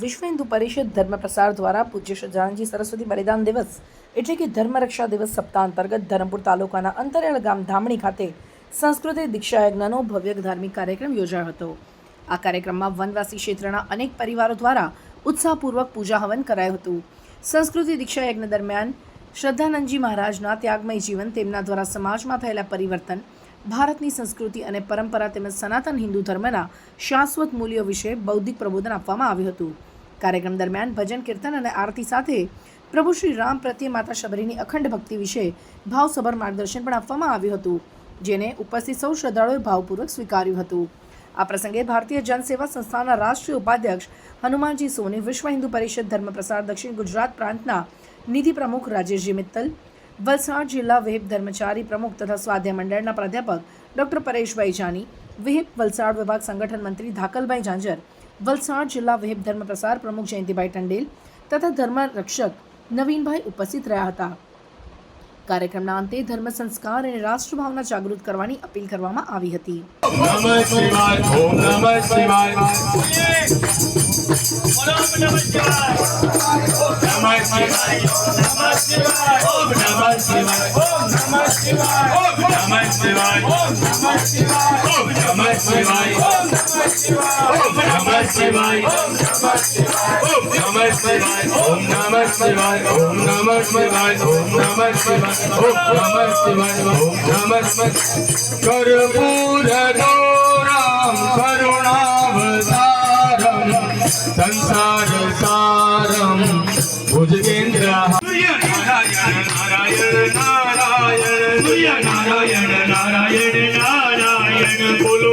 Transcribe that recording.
વિશ્વ હિન્દુ પરિષદ ધર્મ પ્રસાર દ્વારા પૂજ્ય સજાનજી સરસ્વતી બલિદાન દિવસ એટલે કે ધર્મરક્ષા દિવસ સપ્તાહ અંતર્ગત ધરમપુર તાલુકાના અંતરિયાળ ગામ ધામણી ખાતે સંસ્કૃતિ દીક્ષા યજ્ઞનો ભવ્ય ધાર્મિક કાર્યક્રમ યોજાયો હતો. આ કાર્યક્રમમાં વનવાસી ક્ષેત્રના અનેક પરિવારો દ્વારા ઉત્સાહપૂર્વક પૂજા હવન કરાયું હતું. સંસ્કૃતિ દીક્ષા યજ્ઞ દરમિયાન શ્રદ્ધાનંદજી મહારાજના ત્યાગમય જીવન તેમના દ્વારા સમાજમાં થયેલા પરિવર્તન ભારતની સંસ્કૃતિ અને પરંપરા તેમજ સનાતન હિન્દુ ધર્મના શાશ્વત મૂલ્યો વિશે બૌદ્ધિક પ્રબોધન આપવામાં આવ્યું હતું. કાર્યક્રમ દરમિયાન ભજન, કીર્તન અને આરતી સાથે પ્રભુ શ્રી રામ પ્રત્યે માતા શબરીની અખંડ ભક્તિ વિશે ભાવસભર માર્ગદર્શન પણ આપવામાં આવ્યું હતું, જેને ઉપસ્થિત સૌ શ્રદ્ધાળુઓએ ભાવપૂર્વક સ્વીકાર્યું હતું. આ પ્રસંગે ભારતીય જનસેવા સંસ્થાના રાષ્ટ્રીય ઉપાધ્યક્ષ હનુમાનજી સોની, વિશ્વ હિન્દુ પરિષદ ધર્મ પ્રસાર દક્ષિણ ગુજરાત પ્રાંતના નિધિ પ્રમુખ રાજેશજી મિત્તલ વલસાડ જિલ્લા વિહિપ ધર્મચારી પ્રમુખ તથા સ્વાધ્યાય મંડળના પ્રાધ્યાપક ડોક્ટર પરેશભાઈ જાની વિહિપ વલસાડ વિભાગ સંગઠન મંત્રી ધાકલભાઈ ઝાંઝર વલસાડ જિલ્લા વિહિપ ધર્મ પ્રસાર પ્રમુખ જયંતિભાઈ ટંડેલ તથા ધર્મ રક્ષક નવીનભાઈ ઉપસ્થિત રહ્યા હતા. કાર્યક્રમના અંતે ધર્મ સંસ્કાર અને રાષ્ટ્રભાવના જાગૃત કરવાની અપીલ કરવામાં આવી હતી. નમઃ શિવાય Namah Namaste. భుజగేంద్ర సూర్య నారాయణ నారాయణ నారాయణ సూర్య నారాయణ నారాయణ నారాయణ పులు